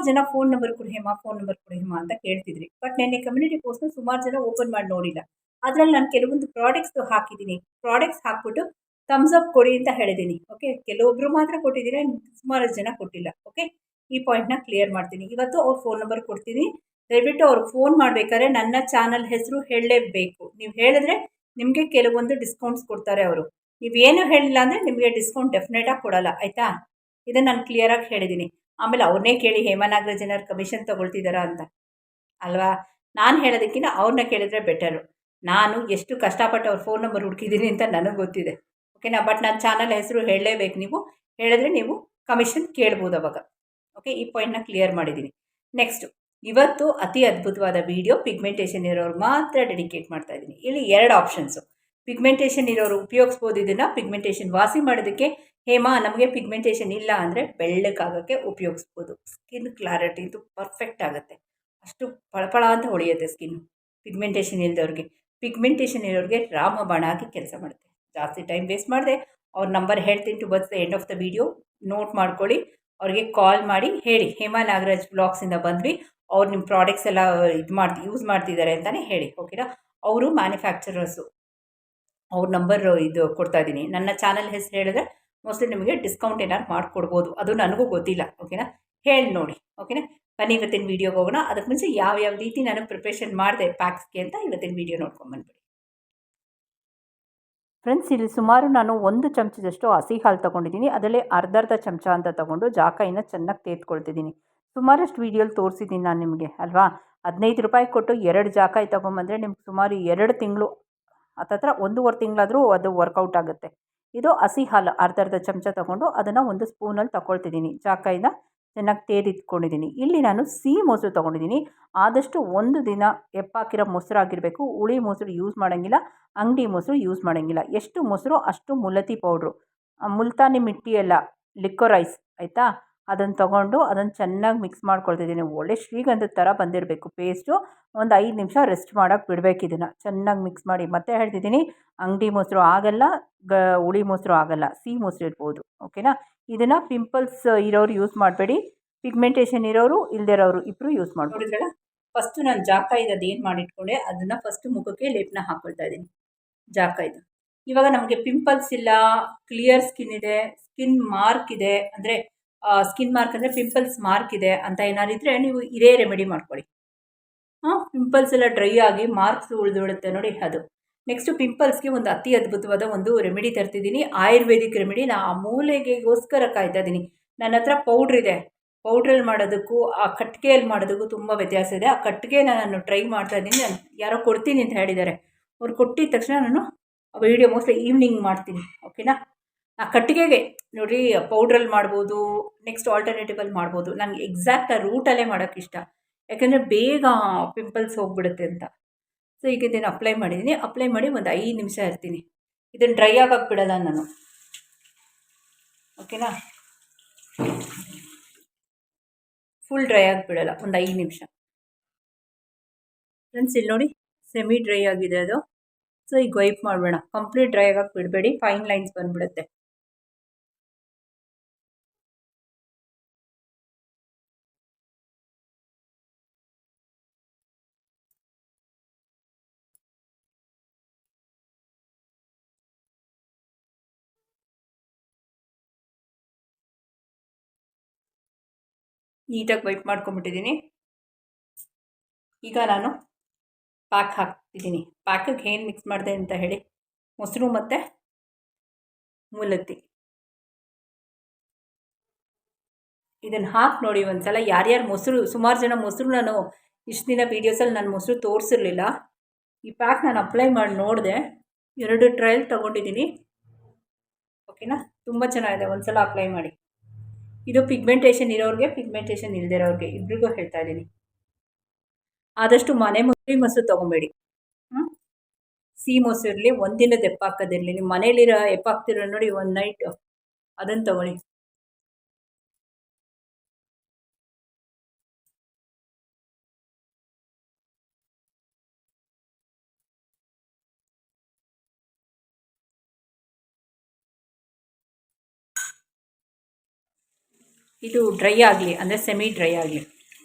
ಸುಮಾರು ಜನ phone number ಕೊಡಿ ಹೇಮಾ ಫೋನ್ ನಂಬರ್ ಕೊಡಿ ಹೇಮಾ ಅಂತ ಕೇಳ್ತಿದ್ರಿ. ಬಟ್ ನೆನ್ನೆ ಕಮ್ಯುನಿಟಿ ಪೋಸ್ಟ್ನ ಸುಮಾರು ಜನ ಓಪನ್ ಮಾಡಿ ನೋಡಿಲ್ಲ. ಅದರಲ್ಲಿ ನಾನು ಕೆಲವೊಂದು ಪ್ರಾಡಕ್ಟ್ಸ್ ಹಾಕಿದ್ದೀನಿ. ಪ್ರಾಡಕ್ಟ್ಸ್ ಹಾಕ್ಬಿಟ್ಟು ಥಮ್ಸ್ ಅಪ್ ಕೊಡಿ ಅಂತ ಹೇಳಿದ್ದೀನಿ. ಓಕೆ ಕೆಲವೊಬ್ರು ಮಾತ್ರ ಕೊಟ್ಟಿದ್ದೀರಾ ಸುಮಾರು ಜನ ಕೊಟ್ಟಿಲ್ಲ. ಓಕೆ ಈ ಪಾಯಿಂಟ್ನ ಕ್ಲಿಯರ್ ಮಾಡ್ತೀನಿ. ಇವತ್ತು ಅವ್ರ ಫೋನ್ ನಂಬರ್ ಕೊಡ್ತೀನಿ. ದಯವಿಟ್ಟು ಅವ್ರಿಗೆ ಫೋನ್ ಮಾಡಬೇಕಾದ್ರೆ ನನ್ನ ಚಾನಲ್ ಹೆಸರು ಹೇಳಲೇಬೇಕು. ನೀವು ಹೇಳಿದ್ರೆ ನಿಮಗೆ ಕೆಲವೊಂದು ಡಿಸ್ಕೌಂಟ್ಸ್ ಕೊಡ್ತಾರೆ ಅವರು. ನೀವೇನು ಹೇಳಿಲ್ಲ ಅಂದರೆ ನಿಮಗೆ ಡಿಸ್ಕೌಂಟ್ ಡೆಫಿನೆಟಾಗಿ ಕೊಡಲ್ಲ. ಆಯಿತಾ? ಇದನ್ನು ನಾನು ಕ್ಲಿಯರಾಗಿ ಹೇಳಿದ್ದೀನಿ. ಆಮೇಲೆ ಅವ್ರನ್ನೇ ಕೇಳಿ ಹೇಮನಾಗರಾಜನವ್ರು ಕಮಿಷನ್ ತೊಗೊಳ್ತಿದ್ದಾರಾ ಅಂತ. ಅಲ್ವಾ? ನಾನು ಹೇಳೋದಕ್ಕಿಂತ ಅವ್ರನ್ನ ಕೇಳಿದ್ರೆ ಬೆಟರು ನಾನು ಎಷ್ಟು ಕಷ್ಟಪಟ್ಟು ಅವ್ರ ಫೋನ್ ನಂಬರ್ ಹುಡುಕಿದ್ದೀನಿ ಅಂತ ನನಗೆ ಗೊತ್ತಿದೆ. ಓಕೆನಾ ಬಟ್ ನನ್ನ ಚಾನಲ್ ಹೆಸರು ಹೇಳಲೇಬೇಕು ನೀವು. ಹೇಳಿದ್ರೆ ನೀವು ಕಮಿಷನ್ ಕೇಳ್ಬೋದು ಅವಾಗ. ಓಕೆ ಈ ಪಾಯಿಂಟ್ನ ಕ್ಲಿಯರ್ ಮಾಡಿದ್ದೀನಿ ನೆಕ್ಸ್ಟು ಇವತ್ತು ಅತಿ ಅದ್ಭುತವಾದ ವಿಡಿಯೋ ಪಿಗ್ಮೆಂಟೇಷನ್ ಇರೋರು ಮಾತ್ರ ಡೆಡಿಕೇಟ್ ಮಾಡ್ತಾ ಇದ್ದೀನಿ ಇಲ್ಲಿ ಎರಡು ಆಪ್ಷನ್ಸು ಪಿಗ್ಮೆಂಟೇಷನ್ ಇರೋರು ಉಪಯೋಗಿಸ್ಬೋದು ಇದನ್ನು. ಪಿಗ್ಮೆಂಟೇಷನ್ ವಾಸಿ ಮಾಡೋದಕ್ಕೆ ಹೇಮಾ, ನಮಗೆ ಪಿಗ್ಮೆಂಟೇಷನ್ ಇಲ್ಲ ಅಂದರೆ ಬೆಳ್ಳಕ್ಕಾಗೋಕ್ಕೆ ಉಪಯೋಗಿಸ್ಬೋದು. ಸ್ಕಿನ್ ಕ್ಲಾರಿಟಿ ಇದು ಪರ್ಫೆಕ್ಟ್ ಆಗುತ್ತೆ. ಅಷ್ಟು ಪಳಪಳ ಅಂತ ಹೊಳೆಯುತ್ತೆ ಸ್ಕಿನ್ ಪಿಗ್ಮೆಂಟೇಷನ್ ಇಲ್ಲದವ್ರಿಗೆ ಪಿಗ್ಮೆಂಟೇಷನ್ ಇರೋರಿಗೆ ರಾಮಬಾಣ ಆಗಿ ಕೆಲಸ ಮಾಡುತ್ತೆ. ಜಾಸ್ತಿ ಟೈಮ್ ವೇಸ್ಟ್ ಮಾಡಿದೆ. ಅವ್ರ ನಂಬರ್ ಹೇಳ್ತೀನಿ towards the end of the video note ಮಾಡ್ಕೊಳ್ಳಿ. ಅವ್ರಿಗೆ ಕಾಲ್ ಮಾಡಿ ಹೇಳಿ. ಹೇಮಾ ನಾಗರಾಜ್ ಬ್ಲಾಗ್ಸಿಂದ ಬಂದ್ವಿ. ಅವ್ರು ನಿಮ್ಮ ಪ್ರಾಡಕ್ಟ್ಸ್ ಎಲ್ಲ ಇದು ಮಾಡ್ತಿ ಯೂಸ್ ಮಾಡ್ತಿದ್ದಾರೆ ಅಂತಲೇ ಹೇಳಿ. ಓಕೆನಾ ಅವರು ಮ್ಯಾನುಫ್ಯಾಕ್ಚರರ್ಸು ಅವ್ರ ನಂಬರ್ ಇದು ಕೊಡ್ತಾ ಇದ್ದೀನಿ. ನನ್ನ ಚಾನಲ್ ಹೆಸರು ಹೇಳಿದ್ರೆ ಮೋಸ್ಟ್ಲಿ ನಿಮಗೆ ಡಿಸ್ಕೌಂಟ್ ಏನಾದ್ರು ಮಾಡಿಕೊಡ್ಬೋದು. ಅದು ನನಗೂ ಗೊತ್ತಿಲ್ಲ ಓಕೆನಾ ಹೇಳಿ ನೋಡಿ ಓಕೆನಾ ಬನ್ನಿ ಇವತ್ತಿನ ವೀಡಿಯೋಗೆ ಹೋಗೋಣ. ಅದಕ್ಕೆ ಮುಂಚೆ ಯಾವ ಯಾವ ರೀತಿ ನಾನು ಪ್ರಿಪ್ರೇಷನ್ ಮಾಡಿದೆ ಪ್ಯಾಕ್ಸ್ಗೆ ಅಂತ ಇವತ್ತಿನ ವೀಡಿಯೋ ನೋಡ್ಕೊಂಬಂದ್ಬಿಡಿ ಫ್ರೆಂಡ್ಸ್ ಇಲ್ಲಿ ಸುಮಾರು ನಾನು ಒಂದು ಚಮಚದಷ್ಟು ಹಸಿ ಹಾಲು ತೊಗೊಂಡಿದ್ದೀನಿ. ಅದರಲ್ಲಿ ಅರ್ಧ ಅರ್ಧ ಚಮಚ ಅಂತ ತೊಗೊಂಡು ಜಾಕಾಯಿನ ಚೆನ್ನಾಗಿ ತೇತ್ಕೊಳ್ತಿದ್ದೀನಿ. ಸುಮಾರಷ್ಟು ವೀಡಿಯೋಲಿ ತೋರಿಸಿದ್ದೀನಿ ನಾನು ನಿಮಗೆ, ಅಲ್ವಾ? ಹದಿನೈದು ರೂಪಾಯಿ ಕೊಟ್ಟು ಎರಡು ಜಾಕಾಯಿ ತೊಗೊಂಬಂದರೆ ನಿಮ್ಗೆ ಸುಮಾರು ಎರಡು ತಿಂಗಳು, ಹತ್ತತ್ರ ಒಂದೂವರೆ ತಿಂಗಳಾದರೂ ಅದು ವರ್ಕೌಟ್ ಆಗುತ್ತೆ. ಇದು ಹಸಿ ಹಾಲು ಅರ್ಧ ಅರ್ಧ ಚಮಚ ತಗೊಂಡು ಅದನ್ನು ಒಂದು ಸ್ಪೂನಲ್ಲಿ ತಗೊಳ್ತಿದ್ದೀನಿ ಚಾಕಾಯಿಂದ ಚೆನ್ನಾಗಿ ತೇದಿಟ್ಕೊಂಡಿದ್ದೀನಿ ಇಲ್ಲಿ ನಾನು ಸಿಹಿ ಮೊಸರು ತೊಗೊಂಡಿದ್ದೀನಿ. ಆದಷ್ಟು ಒಂದು ದಿನ ಎಪ್ಪಾಕಿರೋ ಮೊಸರು ಆಗಿರಬೇಕು. ಹುಳಿ ಮೊಸರು ಯೂಸ್ ಮಾಡೋಂಗಿಲ್ಲ, ಅಂಗಡಿ ಮೊಸರು ಯೂಸ್ ಮಾಡೋಂಗಿಲ್ಲ. ಎಷ್ಟು ಮೊಸರು ಅಷ್ಟು ಮುಲತಿ ಪೌಡ್ರು. ಮುಲ್ತಾನಿ ಮಿಟ್ಟಿ ಎಲ್ಲ ಲಿಕ್ಕೊರೈಸ್ ಆಯಿತಾ? ಅದನ್ನು ತೊಗೊಂಡು ಅದನ್ನು ಚೆನ್ನಾಗಿ ಮಿಕ್ಸ್ ಮಾಡ್ಕೊಳ್ತಿದ್ದೀನಿ. ಒಳ್ಳೆ ಶ್ರೀಗಂಧದ ಥರ ಬಂದಿರಬೇಕು. ಪೇಸ್ಟು ಒಂದು ಐದು ನಿಮಿಷ ರೆಸ್ಟ್ ಮಾಡೋಕ್ಕೆ ಬಿಡಬೇಕು ಇದನ್ನು. ಚೆನ್ನಾಗಿ ಮಿಕ್ಸ್ ಮಾಡಿ. ಮತ್ತೆ ಹೇಳ್ತಿದ್ದೀನಿ, ಅಂಗಡಿ ಮೊಸರು ಆಗಲ್ಲ, ಗ, ಹುಳಿ ಮೊಸರು ಆಗಲ್ಲ. ಸಿಹಿ ಮೊಸರು ಇರ್ಬೋದು. ಓಕೆನಾ? ಇದನ್ನು ಪಿಂಪಲ್ಸ್ ಇರೋರು ಯೂಸ್ ಮಾಡಬೇಡಿ. ಪಿಗ್ಮೆಂಟೇಷನ್ ಇರೋರು ಇಲ್ಲದೇ ಇರೋರು ಇಬ್ಬರು ಯೂಸ್ ಮಾಡ್ಬೋದು ಫಸ್ಟು ನಾನು ಜಾಕ ಅದು ಅದೇನು ಮಾಡಿಟ್ಕೊಂಡೆ? ಅದನ್ನು ಫಸ್ಟು ಮುಖಕ್ಕೆ ಲೇಪನ ಹಾಕ್ಕೊಳ್ತಾ ಇದ್ದೀನಿ. ಜಾಕಾಯ್ದು. ಇವಾಗ ನಮಗೆ ಪಿಂಪಲ್ಸ್ ಇಲ್ಲ ಕ್ಲಿಯರ್ ಸ್ಕಿನ್ ಇದೆ ಸ್ಕಿನ್ ಮಾರ್ಕ್ ಇದೆ. ಅಂದರೆ ಸ್ಕಿನ್ ಮಾರ್ಕ್ ಅಂದರೆ ಪಿಂಪಲ್ಸ್ ಮಾರ್ಕ್ ಇದೆ ಅಂತ ಏನಾದ್ರು ನೀವು ಇದೇ ರೆಮಿಡಿ ಮಾಡ್ಕೊಳ್ಳಿ. ಹಾಂ ಪಿಂಪಲ್ಸ್ ಎಲ್ಲ ಡ್ರೈ ಆಗಿ ಮಾರ್ಕ್ಸ್ ಉಳಿದುಬಿಡುತ್ತೆ ನೋಡಿ ಅದು. ನೆಕ್ಸ್ಟು ಪಿಂಪಲ್ಸ್ಗೆ ಒಂದು ಅತಿ ಅದ್ಭುತವಾದ ಒಂದು ರೆಮಿಡಿ ತರ್ತಿದ್ದೀನಿ. ಆಯುರ್ವೇದಿಕ್ ರೆಮಿಡಿ ನಾ ಆ ಮೂಲೆಗೆಗೋಸ್ಕರ ಕಾಯ್ತಾ ಇದ್ದೀನಿ ನನ್ನ ಹತ್ರ ಪೌಡ್ರ್ ಇದೆ. ಪೌಡ್ರಲ್ಲಿ ಮಾಡೋದಕ್ಕೂ, ಆ ಕಟ್ಟಿಗೆಯಲ್ಲಿ ಮಾಡೋದಕ್ಕೂ ತುಂಬ ವ್ಯತ್ಯಾಸ ಇದೆ. ಆ ಕಟ್ಟಿಗೆನ ನಾನು ಟ್ರೈ ಮಾಡ್ತಾ ಇದ್ದೀನಿ ನಾನು ಯಾರೋ ಕೊಡ್ತೀನಿ ಅಂತ ಹೇಳಿದ್ದಾರೆ. ಅವ್ರು ಕೊಟ್ಟಿದ ತಕ್ಷಣ ನಾನು ವೀಡಿಯೋ ಮೋಸ್ಟ್ಲಿ ಈವ್ನಿಂಗ್ ಮಾಡ್ತೀನಿ. ಓಕೆನಾ ಆ ಕಟ್ಟಿಗೆಗೆ ನೋಡಿ ಪೌಡ್ರಲ್ಲಿ ಮಾಡ್ಬೋದು ನೆಕ್ಸ್ಟ್ ಆಲ್ಟರ್ನೇಟಿವಲ್ಲಿ ಮಾಡ್ಬೋದು. ನನಗೆ ಎಕ್ಸಾಕ್ಟ್ ಆ ರೂಟಲ್ಲೇ ಮಾಡೋಕ್ಕೆ ಇಷ್ಟ. ಯಾಕೆಂದರೆ ಬೇಗ ಪಿಂಪಲ್ಸ್ ಹೋಗ್ಬಿಡುತ್ತೆ ಅಂತ. ಸೊ ಈಗ ಇದನ್ನು ಅಪ್ಲೈ ಮಾಡಿದ್ದೀನಿ ಅಪ್ಲೈ ಮಾಡಿ ಒಂದು ಐದು ನಿಮಿಷ ಇರ್ತೀನಿ. ಇದನ್ನು ಡ್ರೈ ಆಗಕ್ಕೆ ಬಿಡಲ್ಲ ನಾನು. ಓಕೆನಾ ಫುಲ್ ಡ್ರೈ ಆಗಿ ಬಿಡಲ್ಲ. ಒಂದು ಐದು ನಿಮಿಷ. ಫ್ರೆಂಡ್ಸ್ ಇಲ್ಲಿ ನೋಡಿ ಸೆಮಿ ಡ್ರೈ ಆಗಿದೆ ಅದು. ಸೊ ಈಗ ವೈಪ್ ಮಾಡಬೇಡ. ಕಂಪ್ಲೀಟ್ ಡ್ರೈ ಆಗಕ್ಕೆ ಬಿಡಬೇಡಿ. ಫೈನ್ ಲೈನ್ಸ್ ಬಂದುಬಿಡುತ್ತೆ. ನೀಟಾಗಿ ವೈಪ್ ಮಾಡ್ಕೊಂಬಿಟ್ಟಿದ್ದೀನಿ ಈಗ ನಾನು ಪ್ಯಾಕ್ ಹಾಕ್ತಿದ್ದೀನಿ. ಪ್ಯಾಕಿಗೆ ಏನು ಮಿಕ್ಸ್ ಮಾಡಿದೆ ಅಂತ ಹೇಳಿ ಮೊಸರು ಮತ್ತು ಮೂಲತ್ತಿ ಇದನ್ನು ಹಾಕಿ ನೋಡಿ ಒಂದು ಸಲ ಯಾರ್ಯಾರು ಮೊಸರು, ಸುಮಾರು ಜನ ಮೊಸರು ನಾನು ಇಷ್ಟು ದಿನ ವೀಡಿಯೋಸಲ್ಲಿ ನಾನು ಮೊಸರು ತೋರಿಸಿರ್ಲಿಲ್ಲ. ಈ ಪ್ಯಾಕ್ ನಾನು ಅಪ್ಲೈ ಮಾಡಿ ನೋಡಿದೆ. ಎರಡು ಟ್ರಯಲ್ ತೊಗೊಂಡಿದ್ದೀನಿ. ಓಕೆನಾ ತುಂಬ ಚೆನ್ನಾಗಿದೆ. ಒಂದು ಸಲ ಅಪ್ಲೈ ಮಾಡಿ. ಇದು ಪಿಗ್ಮೆಂಟೇಷನ್ ಇರೋರಿಗೆ ಪಿಗ್ಮೆಂಟೇಷನ್ ಇಲ್ಲದೆ ಇರೋರಿಗೆ ಇಬ್ರಿಗೂ ಹೇಳ್ತಾ ಇದ್ದೀನಿ. ಆದಷ್ಟು ಮನೆ ಮೊಸರು ಮೊಸರು ತೊಗೊಬೇಡಿ. ಹ್ಞೂ ಸಿಹಿ ಮೊಸರು ಇರಲಿ ಒಂದಿನದ ಎಪ್ಪಾಕೋದಿರಲಿ ನಿಮ್ಮ ಮನೇಲಿರೋ ಎಪ್ಪಾಕ್ತಿರೋ ನೋಡಿ ಒಂದು ನೈಟ್ ಅದನ್ನು ತೊಗೊಳ್ಳಿ. ಇದು ಡ್ರೈ ಆಗಲಿ, ಅಂದರೆ ಸೆಮಿ ಡ್ರೈ ಆಗಲಿ.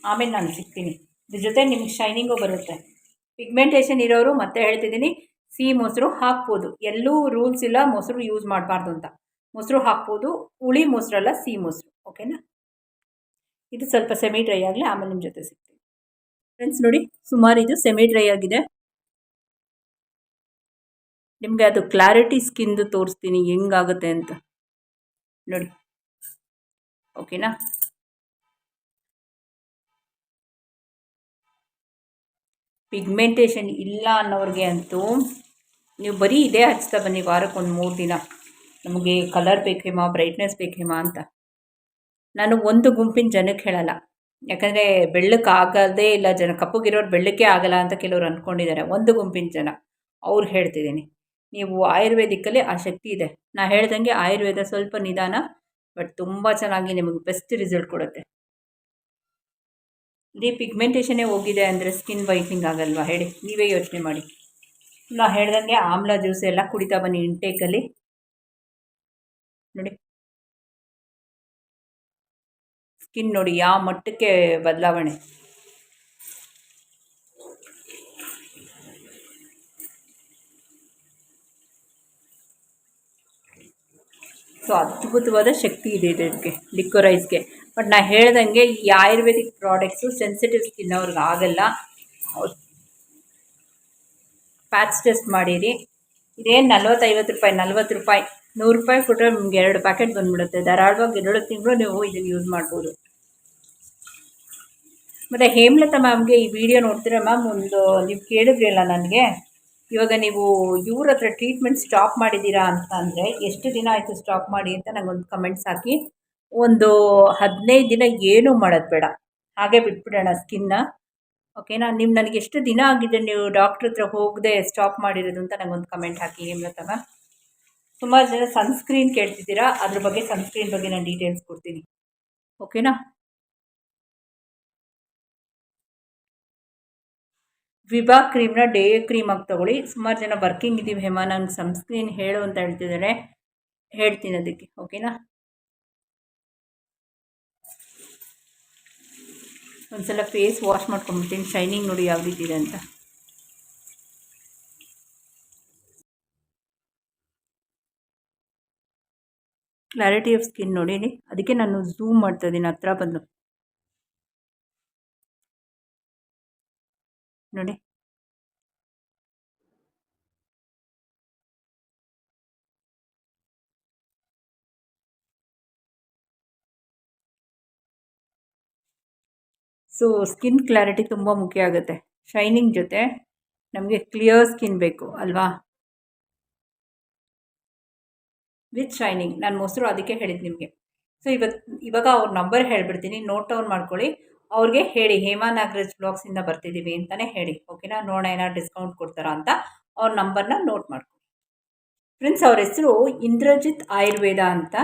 ಆಮೇಲೆ ನಾನು ಸಿಗ್ತೀನಿ. ಇದ್ರ ಜೊತೆ ನಿಮ್ಗೆ ಶೈನಿಂಗು ಬರುತ್ತೆ. ಪಿಗ್ಮೆಂಟೇಷನ್ ಇರೋರು ಮತ್ತೆ ಹೇಳ್ತಿದ್ದೀನಿ, ಸಿಹಿ ಮೊಸರು ಹಾಕ್ಬೋದು. ಎಲ್ಲೂ ರೂಲ್ಸ್ ಇಲ್ಲ, ಮೊಸರು ಯೂಸ್ ಮಾಡಬಾರ್ದು ಅಂತ. ಮೊಸರು ಹಾಕ್ಬೋದು, ಹುಳಿ ಮೊಸರಲ್ಲ ಸಿಹಿ ಮೊಸರು. ಓಕೆನಾ ಇದು ಸ್ವಲ್ಪ ಸೆಮಿ ಡ್ರೈ ಆಗಲಿ, ಆಮೇಲೆ ನಿಮ್ಮ ಜೊತೆ ಸಿಗ್ತೀನಿ. ಫ್ರೆಂಡ್ಸ್ ನೋಡಿ, ಸುಮಾರು ಇದು ಸೆಮಿ ಡ್ರೈ ಆಗಿದೆ. ನಿಮಗೆ ಅದು ಕ್ಲಾರಿಟಿ ಸ್ಕಿನ್ದು ತೋರಿಸ್ತೀನಿ ಹೆಂಗಾಗುತ್ತೆ ಅಂತ. ನೋಡಿ. ಓಕೆನಾ? ಪಿಗ್ಮೆಂಟೇಷನ್ ಇಲ್ಲ ಅನ್ನೋರಿಗೆ ಅಂತೂ ನೀವು ಬರೀ ಇದೇ ಹಚ್ತಾ ಬನ್ನಿ ವಾರಕ್ಕೆ ಒಂದು ಮೂರು ದಿನ. ನಮಗೆ ಕಲರ್ ಬೇಕೇಮಾ ಬ್ರೈಟ್ನೆಸ್ ಬೇಕೇಮಾ ಅಂತ. ನಾನು ಒಂದು ಗುಂಪಿನ ಜನಕ್ಕೆ ಹೇಳಲ್ಲ. ಯಾಕಂದರೆ ಬೆಳ್ಳಕ್ಕೆ ಆಗದೇ ಇಲ್ಲ ಜನ, ಕಪ್ಪಗಿರೋರು ಬೆಳ್ಳಕ್ಕೆ ಆಗಲ್ಲ ಅಂತ ಕೆಲವರು ಅಂದ್ಕೊಂಡಿದ್ದಾರೆ ಒಂದು ಗುಂಪಿನ ಜನ. ಅವ್ರು ಹೇಳ್ತಿದ್ದೀನಿ. ನೀವು ಆಯುರ್ವೇದಿಕ್ಕಲ್ಲಿ ಆ ಶಕ್ತಿ ಇದೆ. ನಾ ಹೇಳ್ದಂಗೆ ಆಯುರ್ವೇದ ಸ್ವಲ್ಪ ನಿಧಾನ ಬಟ್ ತುಂಬ ಚೆನ್ನಾಗಿ ನಿಮಗೆ ಬೆಸ್ಟ್ ರಿಸಲ್ಟ್ ಕೊಡುತ್ತೆ. ಇಡೀ ಪಿಗ್ಮೆಂಟೇಷನ್ನೇ ಹೋಗಿದೆ ಅಂದರೆ ಸ್ಕಿನ್ ವೈಟ್ನಿಂಗ್ ಆಗಲ್ವಾ ಹೇಳಿ? ನೀವೇ ಯೋಚನೆ ಮಾಡಿ. ನಾ ಹೇಳ್ದಂಗೆ ಆಮ್ಲ ಜ್ಯೂಸ್ ಎಲ್ಲ ಕುಡಿತಾ ಬನ್ನಿ ಇಂಟೇಕಲ್ಲಿ ನೋಡಿ. ಸ್ಕಿನ್ ನೋಡಿ, ಯಾವ ಮಟ್ಟಕ್ಕೆ ಬದಲಾವಣೆ. ಸೊ ಅದ್ಭುತವಾದ ಶಕ್ತಿ ಇದೆ ಇದಕ್ಕೆ ಲಿಕ್ವರೈಸ್ಗೆ ಬಟ್ ನಾನು ಹೇಳ್ದಂಗೆ ಈ ಆಯುರ್ವೇದಿಕ್ ಪ್ರಾಡಕ್ಟ್ಸು ಸೆನ್ಸಿಟಿವ್ ಸ್ಕಿನ್ ಅವ್ರಿಗೆ ಆಗಲ್ಲ. ಪ್ಯಾಚ್ ಟೆಸ್ಟ್ ಮಾಡಿರಿ. ಇದೇನು ನಲ್ವತ್ತೈವತ್ತು ರೂಪಾಯಿ, ನಲ್ವತ್ತು ರೂಪಾಯಿ, ನೂರು ರೂಪಾಯಿ ಕೊಟ್ಟರೆ ನಿಮ್ಗೆ ಎರಡು ಪ್ಯಾಕೆಟ್ ಬಂದುಬಿಡುತ್ತೆ. ಧಾರಾಳವಾಗಿ ಎರಡು ತಿಂಗಳು ನೀವು ಇದನ್ನು ಯೂಸ್ ಮಾಡ್ಬೋದು. ಮತ್ತು ಹೇಮಲತಾ ಮ್ಯಾಮ್ಗೆ ಈ ವಿಡಿಯೋ ನೋಡ್ತೀರಾ ಮ್ಯಾಮ್ ಒಂದು, ನೀವು ಕೇಳಿದ್ರಲ್ಲ ನನಗೆ? ಇವಾಗ ನೀವು ಇವ್ರ ಹತ್ರ ಟ್ರೀಟ್ಮೆಂಟ್ ಸ್ಟಾಪ್ ಮಾಡಿದ್ದೀರಾ ಅಂತ ಅಂದರೆ ಎಷ್ಟು ದಿನ ಆಯಿತು ಸ್ಟಾಪ್ ಮಾಡಿ ಅಂತ ನನಗೊಂದು ಕಮೆಂಟ್ಸ್ ಹಾಕಿ ಒಂದು ಹದಿನೈದು ದಿನ ಏನೂ ಮಾಡೋದು ಬೇಡ. ಹಾಗೆ ಬಿಟ್ಬಿಡೋಣ ಸ್ಕಿನ್ನ ಓಕೆನಾ ನಿಮ್ಮ ನನಗೆ ಎಷ್ಟು ದಿನ ಆಗಿದೆ ನೀವು ಡಾಕ್ಟ್ರ್ ಹತ್ರ ಹೋಗದೆ ಸ್ಟಾಪ್ ಮಾಡಿರೋದು ಅಂತ ನನಗೊಂದು ಕಮೆಂಟ್ ಹಾಕಿ ನಿಮ್ಮ ಹತ್ರ ಸುಮಾರು ಜನ ಸನ್ಸ್ಕ್ರೀನ್ ಕೇಳ್ತಿದ್ದೀರಾ. ಅದ್ರ ಬಗ್ಗೆ ಸನ್ಸ್ಕ್ರೀನ್ ಬಗ್ಗೆ ನಾನು ಡೀಟೇಲ್ಸ್ ಕೊಡ್ತೀನಿ. ಓಕೆನಾ ವಿಭಾ ಕ್ರೀಮ್ನ ಡೇ ಕ್ರೀಮಾಗಿ ತೊಗೊಳ್ಳಿ. ಸುಮಾರು ಜನ ವರ್ಕಿಂಗ್ ಇದ್ದೀವಿ ಹೇಮಾ, ನಂಗೆ ಸನ್ಸ್ಕ್ರೀನ್ ಹೇಳು ಅಂತ ಹೇಳ್ತಿದ್ದಾರೆ ಹೇಳ್ತೀನಿ ಅದಕ್ಕೆ, ಓಕೆನಾ? ಒಂದ್ಸಲ ಫೇಸ್ ವಾಶ್ ಮಾಡ್ಕೊಂಬಿಡ್ತೀನಿ. ಶೈನಿಂಗ್ ನೋಡಿ ಯಾವ ರೀತಿ ಇದೆ ಅಂತ. ಕ್ಲಾರಿಟಿ ಆಫ್ ಸ್ಕಿನ್ ನೋಡಿ, ಅದಕ್ಕೆ ನಾನು ಝೂಮ್ ಮಾಡ್ತಾ ಇದ್ದೀನಿ. ಹತ್ರ ಬಂದು. ನೋಡಿ. ಸೊ ಸ್ಕಿನ್ ಕ್ಲಾರಿಟಿ ತುಂಬ ಮುಖ್ಯ ಆಗುತ್ತೆ. ಶೈನಿಂಗ್ ಜೊತೆ ನಮಗೆ ಕ್ಲಿಯರ್ ಸ್ಕಿನ್ ಬೇಕು, ಅಲ್ವಾ? ವಿತ್ ಶೈನಿಂಗ್ ನಾನು ಮೊಸರು ಅದಕ್ಕೆ ಹೇಳಿದ್ದು ನಿಮಗೆ. ಸೊ ಇವತ್ತು ಇವಾಗ ಅವ್ರ ನಂಬರ್ ಹೇಳಿಬಿಡ್ತೀನಿ. ನೋಟ್ ಡೌನ್ ಮಾಡ್ಕೊಳ್ಳಿ. ಅವ್ರಿಗೆ ಹೇಳಿ, ಹೇಮಾ ನಾಗರಾಜ್ ಬ್ಲಾಗ್ಸಿಂದ ಬರ್ತಿದ್ದೀವಿ ಅಂತಲೇ ಹೇಳಿ. ಓಕೆನಾ ನೋಡೋಣ ಏನೋ ಡಿಸ್ಕೌಂಟ್ ಕೊಡ್ತಾರಾ ಅಂತ ಅವ್ರ ನಂಬರ್ನ ನೋಟ್ ಮಾಡ್ಕೊಳ್ಳಿ ಫ್ರೆಂಡ್ಸ್ ಅವ್ರ ಹೆಸರು ಇಂದ್ರಜಿತ್ ಆಯುರ್ವೇದ ಅಂತ.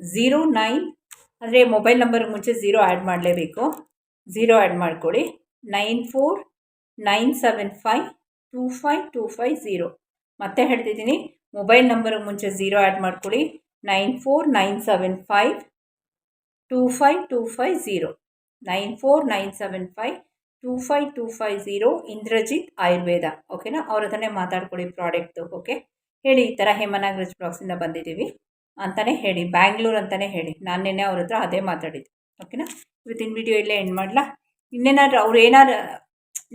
ಝೀರೋ ನೈನ್ ಅಂದರೆ ಮೊಬೈಲ್ ನಂಬರ್ ಮುಂಚೆ ಝೀರೋ ಆ್ಯಡ್ ಮಾಡಲೇಬೇಕು. ಝೀರೋ ಆ್ಯಡ್ ಮಾಡ್ಕೊಳ್ಳಿ nine four nine seven five two five two five zero ಮತ್ತೆ ಹೇಳ್ತಿದ್ದೀನಿ ಮೊಬೈಲ್ ನಂಬರ್ ಮುಂಚೆ ಝೀರೋ ಆ್ಯಡ್ ಮಾಡ್ಕೊಳ್ಳಿ nine four nine seven five two five two five zero nine four nine seven five two five two five zero Indrajit Ayurveda ಓಕೆನಾ ಅವ್ರ ಹತ್ರನೇ ಮಾತಾಡ್ಕೊಳ್ಳಿ ಪ್ರಾಡಕ್ಟ್ದು okay ಹೇಳಿ, ಈ ಥರ ಹೇಮನಾಗ್ರಜ್ ಬ್ಲಾಗ್ಸಿಂದ ಬಂದಿದ್ದೀವಿ ಅಂತಲೇ ಹೇಳಿ ಬ್ಯಾಂಗ್ಳೂರು ಅಂತಲೇ ಹೇಳಿ. ನಾನು ನಿನ್ನೆ ಅವ್ರ ಹತ್ರ ಅದೇ ಮಾತಾಡಿದ್ದು ಓಕೆನಾ ಇವತ್ತಿನ ವಿಡಿಯೋ ಇಲ್ಲೇ ಎಂಡ್ ಮಾಡಲಾ? ಇನ್ನೇನಾದ್ರು ಅವ್ರು ಏನಾರು,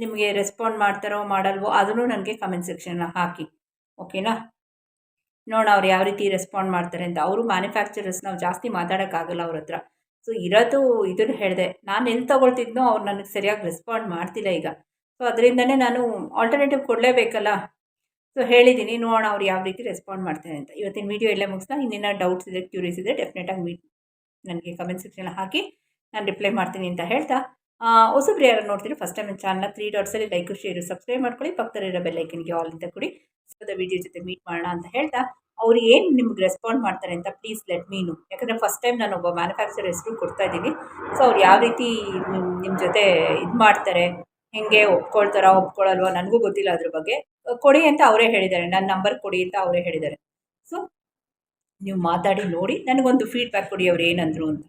ನಿಮಗೆ ರೆಸ್ಪಾಂಡ್ ಮಾಡ್ತಾರೋ, ಮಾಡಲ್ವೋ, ಅದನ್ನು ನನಗೆ ಕಮೆಂಟ್ ಸೆಕ್ಷನ್ನ ಹಾಕಿ ಓಕೆನಾ ನೋಡೋಣ ಅವ್ರು ಯಾವ ರೀತಿ ರೆಸ್ಪಾಂಡ್ ಮಾಡ್ತಾರೆ ಅಂತ. ಅವರು ಮ್ಯಾನುಫ್ಯಾಕ್ಚರರ್ಸ್ ನಾವು ಜಾಸ್ತಿ ಮಾತಾಡೋಕ್ಕಾಗಲ್ಲ ಅವ್ರ ಹತ್ರ. ಸೊ ಇರೋದು ಇದನ್ನು ಹೇಳಿದೆ. ನಾನು ಎಲ್ಲಿ ತೊಗೊಳ್ತಿದ್ನೋ ಅವ್ರು ನನಗೆ ಸರಿಯಾಗಿ ರೆಸ್ಪಾಂಡ್ ಮಾಡ್ತಿಲ್ಲ ಈಗ. ಸೊ ಅದರಿಂದನೇ ನಾನು ಆಲ್ಟರ್ನೇಟಿವ್ ಕೊಡಲೇಬೇಕಲ್ಲ? ಸೊ ಹೇಳಿದ್ದೀನಿ ನೋಡೋಣ ಅವ್ರು ಯಾವ ರೀತಿ ರೆಸ್ಪಾಂಡ್ ಮಾಡ್ತಾರೆ ಅಂತ. ಇವತ್ತಿನ ವೀಡಿಯೋ ಎಲ್ಲೇ ಮುಗಿಸ್ತಾ ಇನ್ನೇನೋ ಡೌಟ್ಸ್ ಇದೆ ಕ್ಯೂರಿಯಸ್ ಇದೆ ಡೆಫಿನೆಟಾಗಿ ಮೀಟ್ ನನಗೆ ಕಮೆಂಟ್ ಸೆಕ್ಷನ್ ಹಾಕಿ ನಾನು ರಿಪ್ಲೈ ಮಾಡ್ತೀನಿ ಅಂತ ಹೇಳ್ತಾ. ಹೊಸಬ್ರು ಯಾರು ನೋಡ್ತೀರಿ ಫಸ್ಟ್ ಟೈಮ್ ಚಾನಲ್ನ ತ್ರೀ ಡಾಟ್ಸಲ್ಲಿ ಲೈಕ್ ಶೇರು ಸಬ್ಸ್ಕ್ರೈಬ್ ಮಾಡ್ಕೊಳ್ಳಿ. ಪಕ್ಕದಲ್ಲಿರೋ ಬೆಲ್ಲೈಕನ್ಗೆ ಆಲ್ ಅಂತ ಕೊಡಿ. ಸೊ ವಿಡಿಯೋ ಜೊತೆ ಮೀಟ್ ಮಾಡೋಣ ಅಂತ ಹೇಳ್ತಾ. ಅವ್ರು ಏನು ನಿಮ್ಗೆ ರೆಸ್ಪಾಂಡ್ ಮಾಡ್ತಾರೆ ಅಂತ ಪ್ಲೀಸ್ ಲೆಟ್ ಮೀನು ಯಾಕಂದರೆ ಫಸ್ಟ್ ಟೈಮ್ ನಾನು ಒಬ್ಬ ಮ್ಯಾನುಫ್ಯಾಕ್ಚರ್ ಹೆಸರು ಕೊಡ್ತಾ ಇದ್ದೀನಿ. ಸೊ ಅವ್ರು ಯಾವ ರೀತಿ ನಿಮ್ಮ ಜೊತೆ ಇದು ಮಾಡ್ತಾರೆ, ಹೇಗೆ ಒಪ್ಕೊಳ್ತಾರೋ ಒಪ್ಕೊಳ್ಳಲ್ವ ನನಗೂ ಗೊತ್ತಿಲ್ಲ ಅದ್ರ ಬಗ್ಗೆ. ಕೊಡಿ ಅಂತ ಅವರೇ ಹೇಳಿದ್ದಾರೆ. ನನ್ನ ನಂಬರ್ ಕೊಡಿ ಅಂತ ಅವರೇ ಹೇಳಿದ್ದಾರೆ. ಸೊ ನೀವು ಮಾತಾಡಿ ನೋಡಿ, ನನಗೊಂದು ಫೀಡ್ಬ್ಯಾಕ್ ಕೊಡಿ ಅವ್ರು ಏನಂದರು ಅಂತ.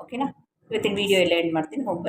ಓಕೆನಾ ಇವತ್ತಿನ ವೀಡಿಯೋ ಎಲ್ಲ ಎಂಡ್ ಮಾಡ್ತೀನಿ. ಹೋಗಿ